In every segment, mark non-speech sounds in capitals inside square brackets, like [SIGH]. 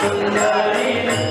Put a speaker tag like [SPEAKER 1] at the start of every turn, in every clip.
[SPEAKER 1] सुंदरी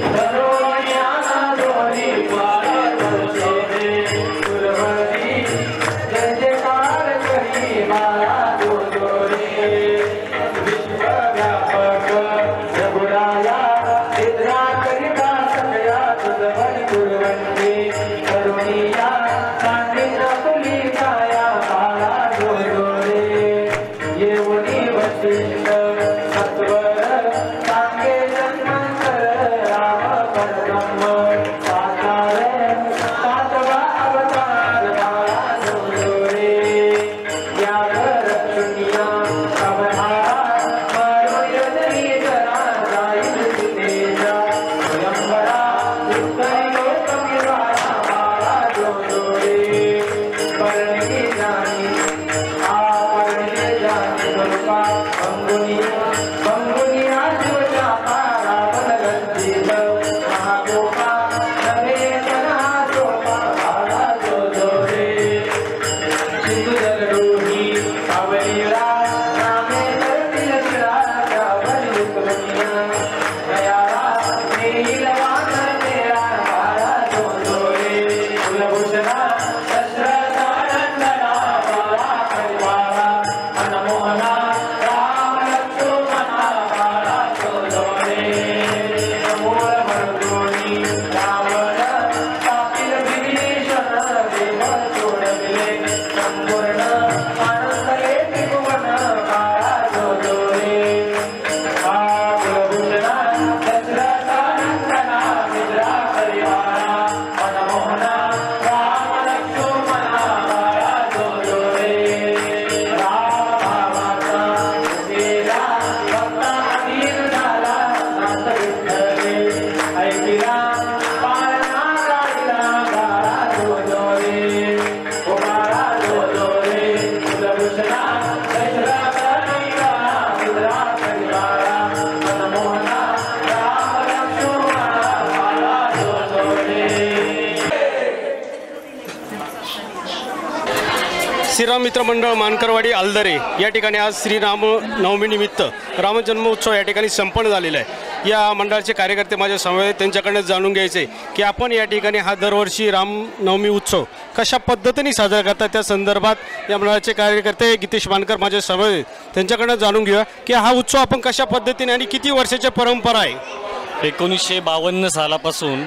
[SPEAKER 2] श्रीराम मित्र मंडळ मानकरवाडी आलदरे या ठिकाणी आज श्रीराम नवमीनिमित्त रामजन्मोत्सव या ठिकाणी संपन्न झालेला आहे. या मंडळाचे कार्यकर्ते माझ्या समवेत त्यांच्याकडनं जाणून घ्यायचे की आपण या ठिकाणी हा दरवर्षी रामनवमी उत्सव कशा पद्धतीने साजरा करतात त्या संदर्भात या मंडळाचे कार्यकर्ते गितेश मानकर माझ्या समवेत त्यांच्याकडनं जाणून घेऊया की हा उत्सव आपण कशा पद्धतीने आणि किती वर्षाची परंपरा आहे?
[SPEAKER 3] एकोणीसशे बावन्न सालापासून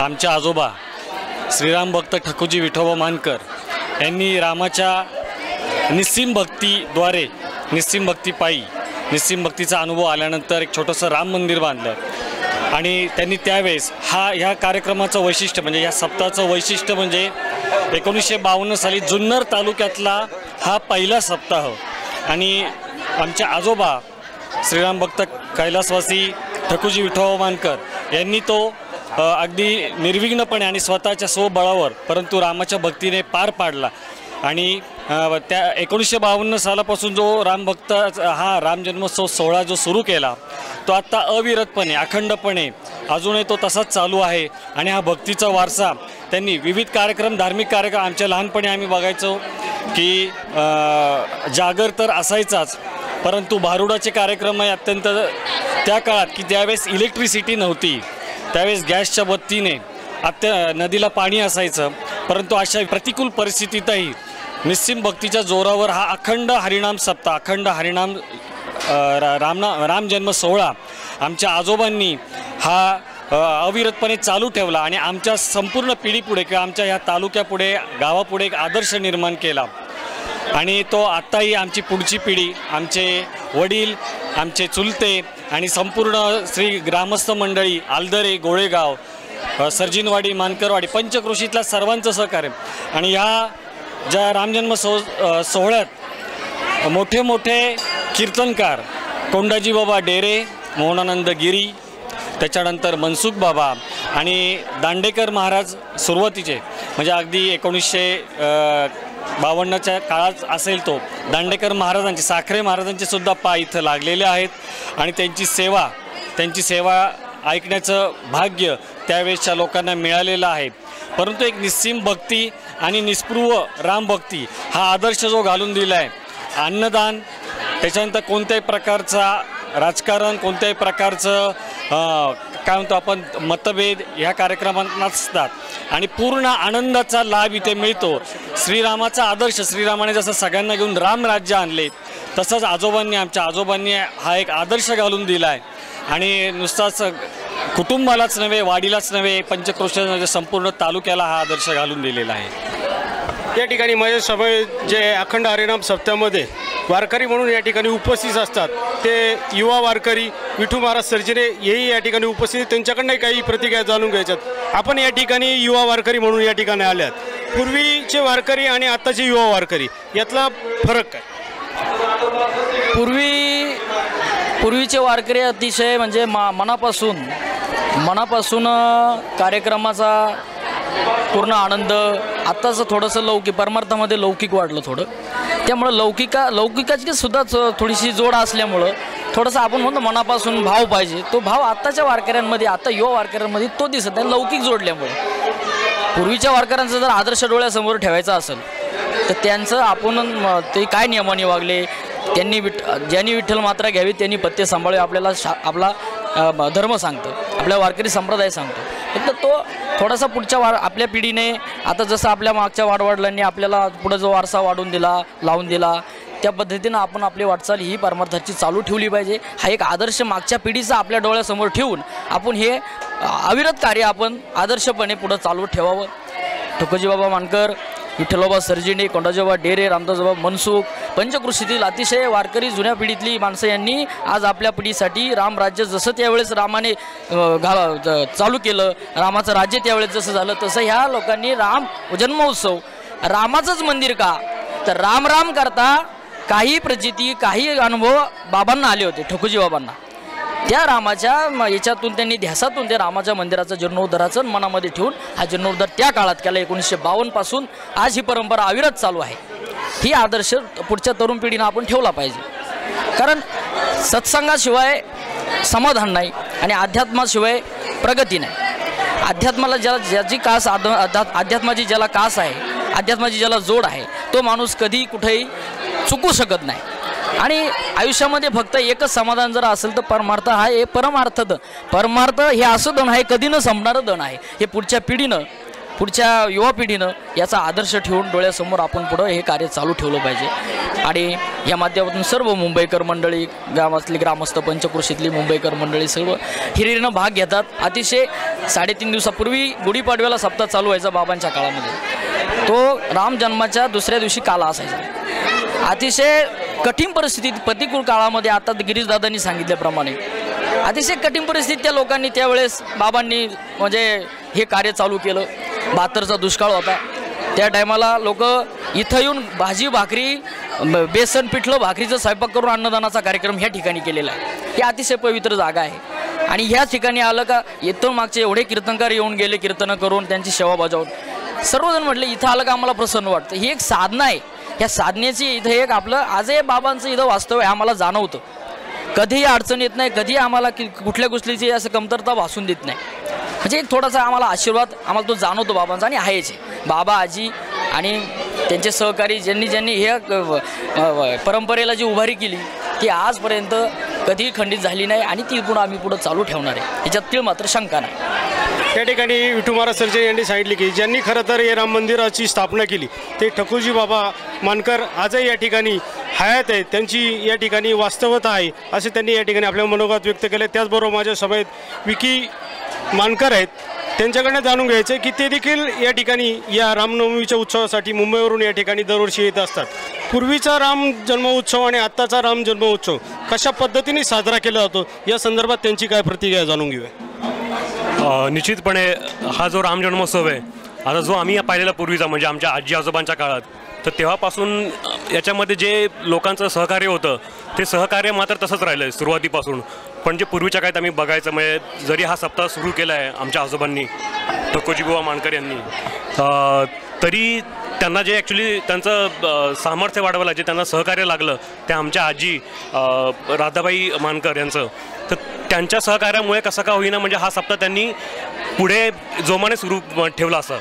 [SPEAKER 3] आमच्या आजोबा श्रीराम भक्त ठकुजी विठोबा मानकर यांनी रामाच्या निस्सिम भक्तीद्वारे निस्सिम भक्तीपायी निस्सिम भक्तीचा अनुभव आल्यानंतर एक छोटंसं राम मंदिर बांधलं. आणि त्यांनी त्यावेळेस हा ह्या कार्यक्रमाचं वैशिष्ट्य म्हणजे या सप्ताहाचं वैशिष्ट्य म्हणजे एकोणीसशे बावन्न साली जुन्नर तालुक्यातला हा पहिला सप्ताह. आणि आमच्या आजोबा श्रीराम भक्त कैलासवासी ठकुजी विठोबा मानकर यांनी तो अगदी निर्विघ्नपणे आणि स्वतःच्या स्वबळावर परंतु रामाच्या भक्तीने पार पाडला. आणि त्या एकोणीसशे बावन्न सालापासून जो रामभक्त हा राम जन्मोत्सव सोहळा जो सुरू केला तो आत्ता अविरतपणे अखंडपणे अजूनही तो तसाच चालू आहे. आणि हा भक्तीचा वारसा त्यांनी विविध कार्यक्रम धार्मिक कार्यक्रम आमच्या लहानपणी आम्ही बघायचो की जागर तर असायचाच परंतु भारुडाचे कार्यक्रम हे अत्यंत त्या काळात की ज्यावेळेस इलेक्ट्रिसिटी नव्हती त्यावेळेस गॅसच्या बत्तीने अत्य नदीला पाणी असायचं परंतु अशा प्रतिकूल परिस्थितीतही निस्सिम भक्तीच्या जोरावर हा अखंड हरिणाम सप्ताह अखंड हरिणाम रा- रामना राम जन्म सोहळा आमच्या आजोबांनी हा अविरतपणे चालू ठेवला आणि आमच्या संपूर्ण पिढीपुढे किंवा आमच्या ह्या तालुक्यापुढे गावापुढे एक आदर्श निर्माण केला. आणि तो आत्ताही आमची पुढची पिढी आमचे वडील आमचे चुलते आणि संपूर्ण श्री ग्रामस्थ मंडळी आलदरे गोळेगाव सर्जिनवाडी मानकरवाडी पंचकृषीतल्या सर्वांचं सहकार्य. आणि ह्या ज्या रामजन्म सो सोहळ्यात मोठे मोठे कीर्तनकार कोंडाजी बाबा डेरे मोहनानंद गिरी त्याच्यानंतर मनसुख बाबा आणि दांडेकर महाराज सुरुवातीचे म्हणजे अगदी एकोणीसशे बावन्नच्या काळात असेल तो. दांडेकर महाराजांचे साखरे महाराजांचे सुद्धा पाय इथं लागलेले आहेत आणि त्यांची सेवा त्यांची सेवा ऐकण्याचं भाग्य त्यावेळेसच्या लोकांना मिळालेलं आहे. परंतु एक निस्सीम भक्ती आणि निस्पृह रामभक्ती हा आदर्श जो घालून दिला आहे अन्नदान त्याच्यानंतर कोणत्याही प्रकारचा राजकारण कोणत्याही प्रकारचं काय म्हणतो आपण मतभेद ह्या कार्यक्रमात नसतात आणि पूर्ण आनंदाचा लाभ इथे मिळतो. श्रीरामाचा आदर्श श्रीरामाने जसं सगळ्यांना घेऊन रामराज्य आणले तसंच आजोबांनी आमच्या आजोबांनी हा एक आदर्श घालून दिला आहे आणि नुसताच कुटुंबालाच नव्हे वाडीलाच नव्हे पंचक्रोश संपूर्ण तालुक्याला हा आदर्श घालून दिलेला आहे.
[SPEAKER 2] या ठिकाणी माझे समय जे अखंड हरिनाम सप्त्यामध्ये वारकरी म्हणून या ठिकाणी उपस्थित असतात. ते युवा वारकरी विठू महाराज सर्जने हेही या ठिकाणी उपस्थित. त्यांच्याकडनंही त्यांच्याकडनं काही प्रतिक्रिया जाणून घ्यायच्यात. आपण या ठिकाणी युवा वारकरी म्हणून या ठिकाणी आल्यात. पूर्वीचे वारकरी आणि आत्ताचे युवा वारकरी यातला फरक काय?
[SPEAKER 1] पूर्वी पूर्वीचे वारकरी अतिशय म्हणजे मा मनापासून मनापासून कार्यक्रमाचा पूर्ण आनंद. आत्ताचं थोडंसं लौकिक परमार्थामध्ये लौकिक वाढलं थोडं. त्यामुळं लौकिका लौकिकाची सुद्धा थोडीशी जोड असल्यामुळं थोडंसं आपण म्हणतो मनापासून भाव पाहिजे. तो भाव आत्ताच्या वारकऱ्यांमध्ये आता युवा वारकऱ्यांमध्ये तो दिसत आहे लौकिक जोडल्यामुळे. पूर्वीच्या वारकऱ्यांचा जर आदर्श डोळ्यासमोर ठेवायचा असेल तर त्यांचं आपण ते काय नियमाने वागले? त्यांनी विठ ज्यांनी विठ्ठल मात्रा घ्यावी त्यांनी पत्ते सांभाळावे आपल्याला शा आपला धर्म सांगतं आपल्या वारकरी संप्रदाय सांगतो. फक्त तो थोडासा पुढच्या वार आपल्या पिढीने आता जसं आपल्या मागच्या वाडवडिलांनी आपल्याला पुढं जो वारसा वाढून दिला लावून दिला त्या पद्धतीनं आपण आपली वाटचाल ही परमार्थाची चालू ठेवली पाहिजे. हा एक आदर्श मागच्या पिढीचा आपल्या डोळ्यासमोर ठेवून आपण हे अविरत कार्य आपण आदर्शपणे पुढं चालू ठेवावं. ठोकोजी बाबा मानकर विठ्ठलोबा सर्जिने कोंडाजोबा डेरे रामदासोबा मनसुख पंचकृषीतील अतिशय वारकरी जुन्या पिढीतली माणसं यांनी आज आपल्या पिढीसाठी रामराज्य जसं त्यावेळेस रामाने घाला चालू केलं रामाचं राज्य त्यावेळेस जसं झालं तसं ह्या लोकांनी राम जन्मोत्सव रामाचंच मंदिर का? तर राम राम करता काही प्रचिती काही अनुभव बाबांना आले होते ठोकोजी बाबांना. त्या रामाच्या म- याच्यातून त्यांनी ध्यासातून त्या रामाच्या मंदिराचं जीर्णोद्धाराचं मनामध्ये ठेवून हा जीर्णोद्धार त्या काळात केला. एकोणीसशे बावन्नपासून आज ही परंपरा अविरत चालू आहे. ही आदर्श पुढच्या तरुण पिढीनं आपण ठेवला पाहिजे. कारण सत्संगाशिवाय समाधान नाही आणि अध्यात्माशिवाय प्रगती नाही. अध्यात्माला ज्याला ज्याची कास आद अध्यात्माची ज्याला कास आहे अध्यात्माची ज्याला जोड आहे तो माणूस कधी कुठेही चुकू शकत नाही. आणि आयुष्यामध्ये फक्त एकच समाधान जर असेल तर परमार्थ हा हे परमार्थ द. परमार्थ हे असं धन आहे कधी न संपणारं दण आहे. हे पुढच्या पिढीनं पुढच्या युवा पिढीनं याचा आदर्श ठेवून डोळ्यासमोर आपण पुढं हे कार्य चालू ठेवलं पाहिजे. आणि या माध्यमातून सर्व मुंबईकर मंडळी गावातली ग्रामस्थ पंचकृषीतली मुंबईकर मंडळी सर्व हिरिरीनं भाग घेतात. अतिशय साडेतीन दिवसापूर्वी गुढीपाडव्याला सप्ताह चालू व्हायचा बाबांच्या काळामध्ये. तो राम जन्माच्या दुसऱ्या दिवशी काला असायचा. अतिशय कठीण परिस्थितीत प्रतिकूल काळामध्ये आता गिरीशदादांनी सांगितल्याप्रमाणे. अतिशय कठीण परिस्थितीत त्या लोकांनी त्यावेळेस बाबांनी म्हणजे हे कार्य चालू केलं. बहात्तरचा दुष्काळ होता. त्या टायमाला लोक इथं येऊन भाजी भाकरी बेसन पिठलं भाकरीचं स्वयंपाक करून अन्नदानाचा कार्यक्रम ह्या ठिकाणी केलेला आहे. ही अतिशय पवित्र जागा आहे. आणि ह्या ठिकाणी आलं का येतो मागचे एवढे कीर्तनकार येऊन गेले कीर्तनं करून त्यांची सेवा बजावून. सर्वजण म्हटले इथं आलं का आम्हाला प्रसन्न वाटतं? ही एक साधना आहे. ह्या साधनेची इथं एक आपलं आजही बाबांचं इथं वास्तव आहे आम्हाला जाणवतं. कधीही अडचण येत नाही कधीही आम्हाला कि कुठल्या गोष्टीची असं कमतरता भासून देत नाही. म्हणजे एक थोडासा आम्हाला आशीर्वाद आम्हाला तो जाणवतो बाबांचा आणि आहेच. बाबा आजी आणि त्यांचे सहकारी ज्यांनी ज्यांनी ह्या क- परंपरेला जी उभारी केली ती आजपर्यंत कधीही खंडित झाली नाही आणि ती पुढं आम्ही पुढं चालू ठेवणार आहे. याच्यात तीळ मात्र शंका नाही.
[SPEAKER 2] त्या ठिकाणी विठू महाराज सरचे यांनी सांगितले की ज्यांनी खरं तर हे राम मंदिराची स्थापना केली ते ठकुजी बाबा मानकर आजही या ठिकाणी हयात आहेत. त्यांची या ठिकाणी वास्तवता आहे असे त्यांनी या ठिकाणी आपल्या मनोगत व्यक्त केले. त्याचबरोबर माझ्या सभेत विकी मानकर आहेत. त्यांच्याकडनं जाणून घ्यायचं आहे की ते देखील या ठिकाणी या रामनवमीच्या उत्सवासाठी मुंबईवरून या ठिकाणी दरवर्षी येत असतात. पूर्वीचा राम जन्मोत्सव आणि आत्ताचा राम जन्मोत्सव कशा पद्धतीने साजरा केला जातो या संदर्भात त्यांची काय प्रतिक्रिया जाणून घेऊया.
[SPEAKER 4] निश्चितपणे हा जो राम जन्मोत्सव आहे आता जो आम्ही पाहिलेला पूर्वीचा म्हणजे आमच्या आजी आजोबांच्या काळात तर तेव्हापासून याच्यामध्ये जे लोकांचं सहकार्य होतं ते सहकार्य मात्र तसंच राहिलं आहे सुरुवातीपासून. पण जे पूर्वीच्या काळात आम्ही बघायचं म्हणजे जरी हा सप्ताह सुरू केला आहे आमच्या आजोबांनी टकोजीबुवा मानकर यांनी तरी त्यांना जे ॲक्च्युली त्यांचं सामर्थ्य वाढवायला जे त्यांना सहकार्य लागलं ते आमच्या आजी राधाबाई मानकर यांचं. तर त्यांच्या सहकार्यामुळे कसं का होईना म्हणजे हा सप्ताह त्यांनी पुढे जोमाने सुरू ठेवला असं.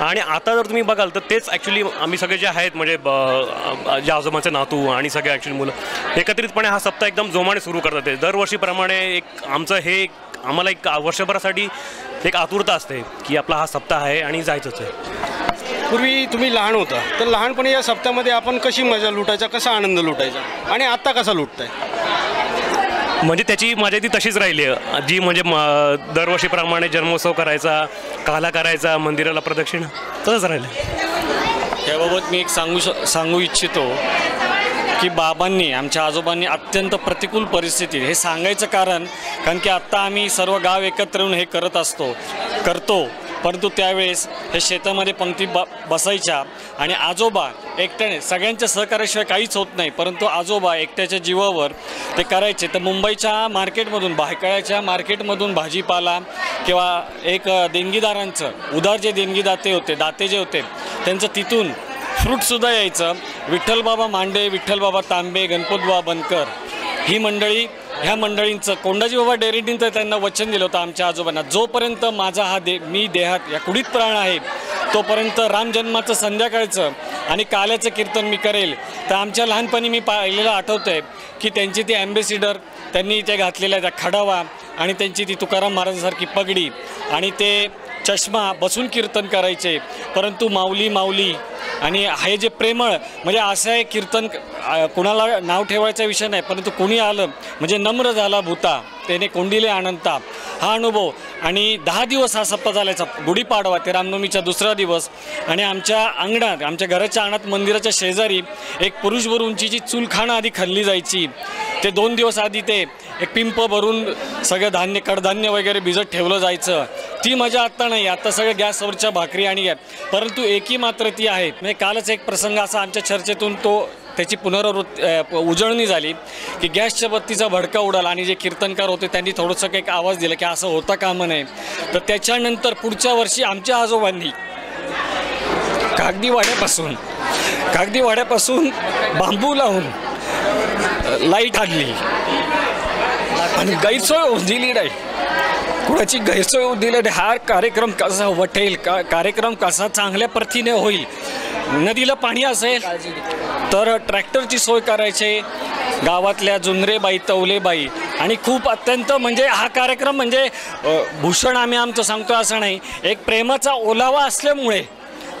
[SPEAKER 4] आणि आता जर तुम्ही बघाल तर तेच ॲक्च्युली आम्ही सगळे जे आहेत म्हणजे जे आजोबाचे नातू आणि सगळे ॲक्च्युली मुलं एकत्रितपणे हा सप्ताह एकदम जोमाने सुरू करतात ते. दरवर्षीप्रमाणे एक आमचं हे एक आम्हाला एक वर्षभरासाठी एक आतुरता असते की आपला हा सप्ताह आहे आणि जायचंच आहे.
[SPEAKER 2] पूर्वी तुम्ही लहान होता तर लहानपणी या सप्त्यामध्ये आपण कशी मजा लुटायचा कसा आनंद लुटायचा? आणि आत्ता कसा लुटताय?
[SPEAKER 4] म्हणजे त्याची मजा ती तशीच राहिली. आहे जी म्हणजे म दरवर्षीप्रमाणे जन्मोत्सव करायचा काला करायचा मंदिराला प्रदक्षिणा तसंच राहिलं.
[SPEAKER 3] त्याबाबत मी एक सांगू श सांगू इच्छितो की बाबांनी आमच्या आजोबांनी अत्यंत प्रतिकूल परिस्थितीत हे सांगायचं कारण कारण की आत्ता आम्ही सर्व गाव एकत्र येऊन हे करत असतो करतो. परंतु त्यावेळेस हे शेतामध्ये पंक्ती ब बसायच्या आणि आजोबा एकट्याने. सगळ्यांच्या सहकार्याशिवाय काहीच होत नाही परंतु आजोबा एकट्याच्या जीवावर ते करायचे. तर मुंबईच्या मार्केटमधून भायकळ्याच्या मार्केटमधून भाजीपाला किंवा एक देणगीदारांचं उदार जे देणगीदाते होते दाते जे होते त्यांचं तिथून फ्रूटसुद्धा यायचं. विठ्ठलबाबा मांडे विठ्ठलबाबा तांबे गणपतबा बनकर. ही मंडळी ह्या मंडळींचं कोंडाजी बाबा डेरेटींचं त्यांना वचन दिलं होतं आमच्या आजोबांना. जोपर्यंत माझा हा दे मी देहात या कुडीत प्राण आहे तोपर्यंत राम जन्माचं संध्याकाळचं आणि काल्याचं कीर्तन मी करेल. तर आमच्या लहानपणी मी पाहिलेलं आठवतं आहे की त्यांची ती ॲम्बेसिडर त्यांनी त्या घातलेल्या त्या खडावा आणि त्यांची ती तुकाराम महाराजांसारखी पगडी आणि ते चष्मा बसून कीर्तन करायचे. परंतु माऊली माऊली आणि हे जे प्रेमळ म्हणजे असं आहे कीर्तन कुणाला नाव ठेवायचा विषय नाही परंतु कुणी आलं म्हणजे नम्र झाला भूता त्याने कोंडिले आनंदता. हा अनुभव आणि दहा दिवस हा सप्ताह झाल्याचा गुढीपाडवा ते रामनवमीचा दुसरा दिवस. आणि आमच्या अंगणात आमच्या घराच्या अंगणात मंदिराच्या शेजारी एक पुरुषभर उंचीची चूलखाणं आधी खाल्ली जायची. ते दोन दिवस आधी ते एक पिंप भरून सगळं धान्य कडधान्य वगैरे भिजत ठेवलं जायचं. ती मजा आत्ता नाही. आत्ता सगळं गॅसवरच्या भाकरी आणि परंतु एकी मात्र ती आहे. म्हणजे कालच एक प्रसंग असा आमच्या चर्चेतून तो त्याची पुनरावृत्ती उजळणी झाली की गॅसच्या बत्तीचा भडका उडाला आणि जे कीर्तनकार होते त्यांनी थोडंसं काही आवाज दिला की असं होता कामं नये तर त्याच्यानंतर पुढच्या वर्षी आमच्या आजोबांनी कागदी वाड्यापासून कागदी वाड्यापासून बांबू लावून लाइट आणली आणि गैरसोय होऊन दिली नाही कुणाची गैरसोय होऊन दिली नाही हा कार्यक्रम कसा वटेल का कार्यक्रम कसा चांगल्या प्रतीने होईल? नदीला पाणी असेल तर ट्रॅक्टरची सोय करायची. गावातल्या जुनरेबाई तवलेबाई. आणि खूप अत्यंत म्हणजे हा कार्यक्रम म्हणजे भूषण आम्ही आमचं सांगतो असं नाही. एक प्रेमाचा ओलावा असल्यामुळे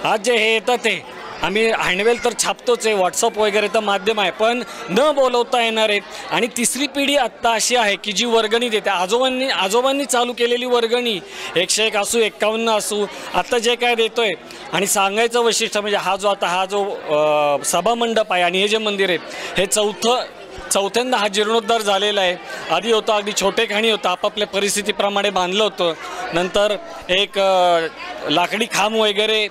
[SPEAKER 3] आज जे हे येतं ते. आम्ही हँडवेल तर छापतोच आहे व्हॉट्सअप वगैरे तर माध्यम आहे पण न बोलवता येणार आहेत. आणि तिसरी पिढी आत्ता अशी आहे की जी वर्गणी देते. आजोबांनी आजोबांनी चालू केलेली वर्गणी एकशे एक असू एक्कावन्न असू आत्ता जे काय देतो आहे आणि सांगायचं वैशिष्ट्य म्हणजे हा जो आता हा जो सभामंडप आहे आणि हे जे मंदिर आहे हे चौथं चौथ्यांदा हा जीर्णोद्धार झालेला आहे. आधी होता अगदी छोटे खाणी होतं. आपापल्या परिस्थितीप्रमाणे बांधलं होतं. नंतर एक लाकडी खांब वगैरे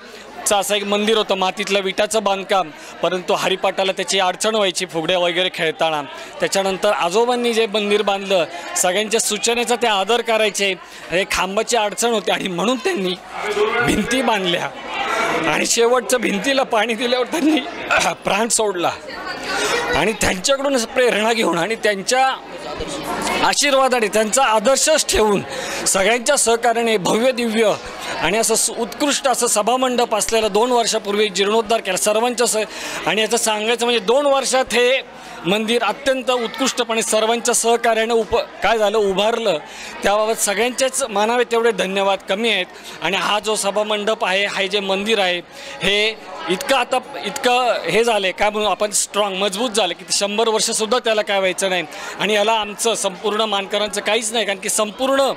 [SPEAKER 3] चं असं एक मंदिर होतं मातीतलं विटाचं बांधकाम. परंतु हरिपाटाला त्याची अडचण व्हायची फुगड्या वगैरे खेळताना. त्याच्यानंतर आजोबांनी जे मंदिर बांधलं सगळ्यांच्या सूचनेचा ते आदर करायचे. हे खांबाची अडचण होती आणि म्हणून त्यांनी भिंती बांधल्या. आणि शेवटचं भिंतीला पाणी दिल्यावर त्यांनी [CLEARS THROAT] प्राण सोडला. आणि त्यांच्याकडूनच प्रेरणा घेऊन आणि त्यांच्या आशीर्वादाने त्यांचा आदर्शच ठेवून सगळ्यांच्या सहकार्याने भव्य दिव्य आणि असं उत्कृष्ट असं सभामंडप असलेलं दोन वर्षापूर्वी जीर्णोद्धार केला सर्वांच्या आणि याचं सांगायचं म्हणजे दोन वर्षात हे मंदिर अत्यंत उत्कृष्टपणे सर्वांच्या सहकार्याने उप काय झालं उभारलं. त्याबाबत सगळ्यांचेच मानावे तेवढे धन्यवाद कमी आहेत. आणि हा जो सभामंडप आहे हा जे मंदिर आहे हे इतकं आता इतकं हे झालं आहे काय म्हणून आपण स्ट्रॉंग मजबूत झालं की शंभर वर्षसुद्धा त्याला काय व्हायचं नाही. आणि याला आमचं संपूर्ण मानकरांचं काहीच नाही कारण की संपूर्ण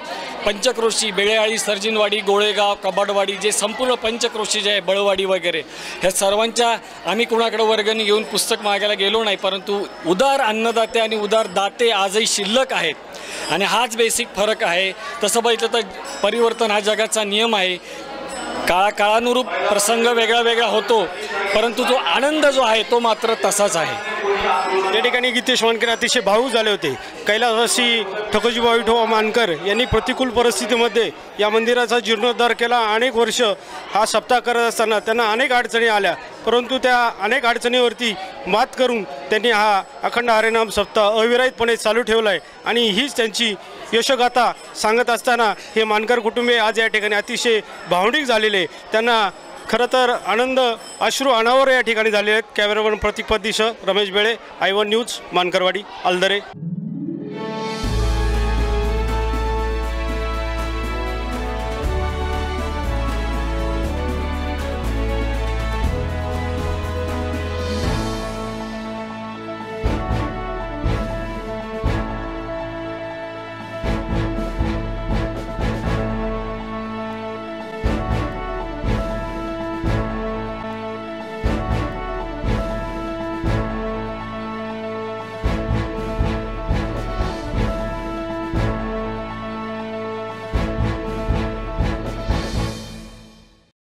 [SPEAKER 3] पंचक्रोशी बेळेआळी सर्जिनवाडी गोळेगाव कबाडवाडी जे संपूर्ण पंचक्रोशी जे आहे बळवाडी वगैरे ह्या सर्वांच्या आम्ही कुणाकडे वर्गणी घेऊन पुस्तक मागायला गेलो नाही परंतु उदार अन्नदाते आणि उदार दाते आजही शिल्लक आहेत. आणि हाच बेसिक फरक आहे. तसं बघितलं तर परिवर्तन हा जगाचा नियम आहे. काळा काळानुरूप प्रसंग वेगळा वेगळा होतो. परंतु जो आनंद जो आहे तो मात्र तसाच आहे.
[SPEAKER 2] या ठिकाणी गीतेश मानकर अतिशय भाऊ झाले होते. कैलासवासी ठकोजीभाऊ विठोबा मानकर यांनी प्रतिकूल परिस्थितीमध्ये या मंदिराचा जीर्णोद्धार केला. अनेक वर्ष हा सप्ताह करत असताना त्यांना अनेक अडचणी आल्या. परंतु त्या अनेक अडचणीवरती मात करून त्यांनी हा अखंड हरिनाम सप्ताह अविरहितपणे चालू ठेवला आहे आणि हीच त्यांची यशोगाथा सांगत असताना हे मानकर कुटुंबीय आज या ठिकाणी अतिशय भावनिक झालेले. त्यांना खरं तर आनंद अश्रू अनावर या ठिकाणी झाले आहेत. Cameraman Prateek Ramesh Bele I one news Mankarwadi Aldare